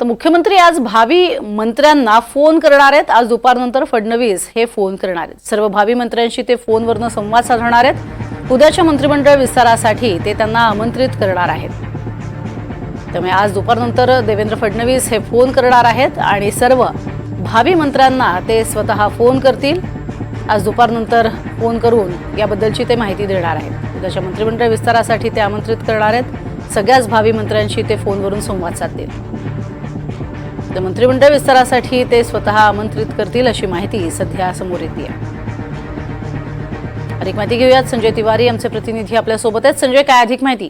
तर मुख्यमंत्री आज भावी मंत्र्यांना फोन करणार आहेत. आज दुपारनंतर फडणवीस हे फोन करणार आहेत. सर्व भावी मंत्र्यांशी ते फोनवरनं संवाद साधणार आहेत. उद्याच्या मंत्रिमंडळ विस्तारासाठी ते त्यांना आमंत्रित करणार आहेत. त्यामुळे आज दुपारनंतर देवेंद्र फडणवीस हे फोन करणार आहेत आणि सर्व भावी मंत्र्यांना ते स्वतः फोन करतील. आज दुपारनंतर फोन करून याबद्दलची ते माहिती देणार आहेत. उद्याच्या मंत्रिमंडळ विस्तारासाठी ते आमंत्रित करणार आहेत. सगळ्याच भावी मंत्र्यांशी ते फोनवरून संवाद साधतील. तर मंत्रिमंडळ विस्तारासाठी ते स्वतः आमंत्रित करतील अशी माहिती सध्या समोर येते अधिक माहिती घेऊयात. संजय तिवारी आमचे प्रतिनिधी आपल्यासोबत आहेत. संजय काय अधिक माहिती?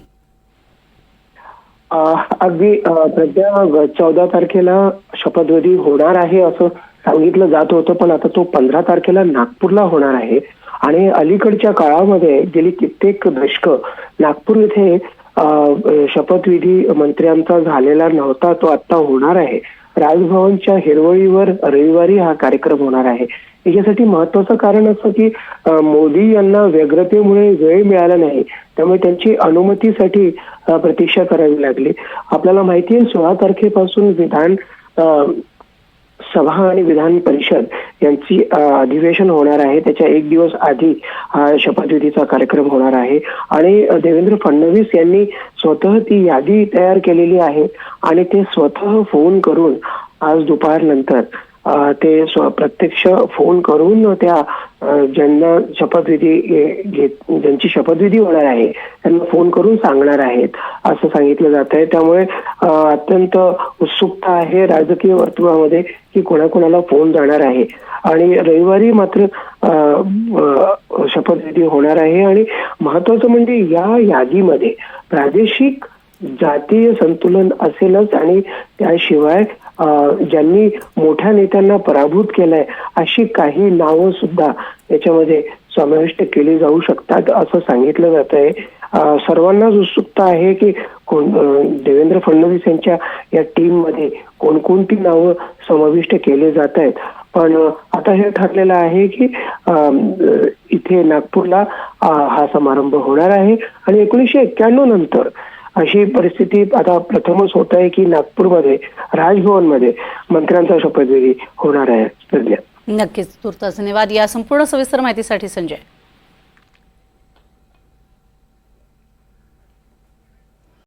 अगदी प्रज्ञा चौदा तारखेला शपथविधी होणार आहे असं सांगितलं जात होतं पण आता तो पंधरा तारखेला नागपूरला होणार आहे. आणि अलीकडच्या काळामध्ये गेली कित्येक दशक नागपूर इथे शपथविधी मंत्र्यांचा झालेला नव्हता तो आता होणार आहे. राजभवनच्या हिरवळीवर रविवारी हा कार्यक्रम होणार आहे. याच्यासाठी महत्वाचं कारण असं की मोदी यांना व्यग्रतेमुळे वेळ मिळाला नाही. त्यामुळे त्यांची अनुमतीसाठी प्रतीक्षा करावी लागली. आपल्याला माहिती आहे सोळा तारखेपासून विधान सभा आणि विधान परिषद यांची अधिवेशन होणार आहे. त्याच्या एक दिवस आधी हा शपथविधीचा कार्यक्रम होणार आहे. आणि देवेंद्र फडणवीस यांनी स्वतः ती यादी तयार केलेली आहे. आणि ते स्वतः फोन करून आज दुपारनंतर ते स्व प्रत्यक्ष फोन करून त्या ज्यांना शपथविधी घेत ज्यांची शपथविधी होणार आहे त्यांना फोन करून सांगणार आहेत असं सांगितलं जात आहे. त्यामुळे अत्यंत उत्सुकता आहे राजकीय वर्तुळामध्ये की कोणाकोणाला फोन जाणार आहे. आणि रविवारी मात्र शपथविधी होणार आहे. आणि महत्वाचं म्हणजे या यादीमध्ये प्रादेशिक जातीय संतुलन असेलच आणि त्याशिवाय ज्यांनी मोठ्या नेत्यांना पराभूत केलंय अशी काही नावं सुद्धा याच्यामध्ये समाविष्ट केली जाऊ शकतात असं सांगितलं जात आहे सर्वांनाच उत्सुकता आहे की कोण देवेंद्र फडणवीस यांच्या या टीममध्ये कोणकोणती नावं समाविष्ट केले जात आहेत पण आता हे ठरलेलं आहे की इथे नागपूरला हा समारंभ होणार आहे आणि एकोणीसशे एक्क्याण्णव नंतर अशी परिस्थिती आता प्रथमच होत आहे की नागपूरमध्ये राजभवनमध्ये मंत्र्यांचा शपथविधी होणार आहे. नक्कीच तुर्तास धन्यवाद. या संपूर्ण सविस्तर माहितीसाठी संजय.